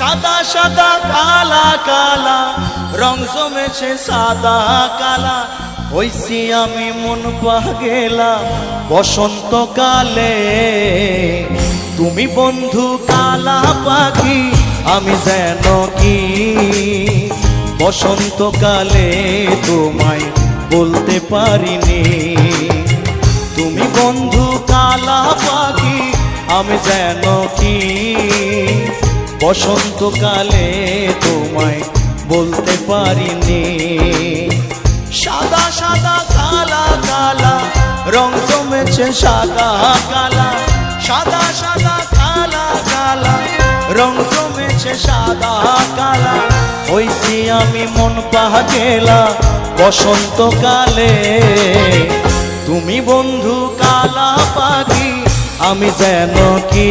সাদা সাদা, কালা কালা, রং জমেছে সাদা, কালা। হইছি আমি মন পাগেলা বসন্তকালে তুমি বন্ধু কালা পাখি, আমি যেন কি? বসন্তকালে তোমায় বলতে পারিনি। তুমি বন্ধু কালা পাখি, আমি যেন কি? বসন্তকালে তোমায় বলতে পারিনি। সাদা সাদা, কালা কালা, রং জমেছে সাদা, কালা। সাদা সাদা, কালা কালা, রং জমেছে সাদা, কালা। হইছি আমি মন পাগেলা বসন্তকালে। তুমি বন্ধু কালা পাখি, আমি যেন কি?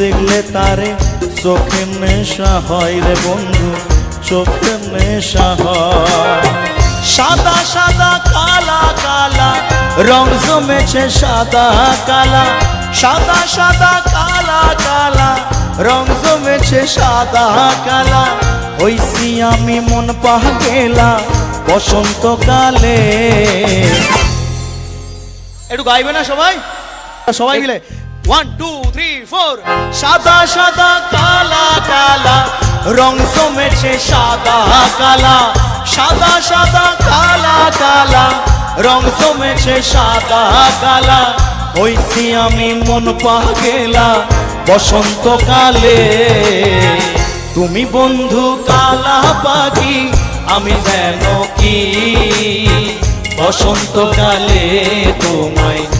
দেখলে তারে চোখে নেশা হয় রে বন্ধু, চোখে নেশা হয়। সাদা সাদা, কালা কালা, রং জমেছে সাদা, কালা। সাদা সাদা, কালা কালা, রং জমেছে সাদা, কালা। হইছি আমি মন পাগেলা বসন্তকালে। একটু গাইবে না সবাই? সবাই মিলে। ওয়ান টু থ্রি ফোর সাদা সাদা, কালা কালা। রং জমেছে সাদা, কালা। সাদা সাদা, কালা কালা। রং জমেছে সাদা, কালা। হইছি আমি মন পাগেলা। বসন্তকালে তুমি বন্ধু কালা পাখি, আমি যেন কি? বসন্তকালে তোমায়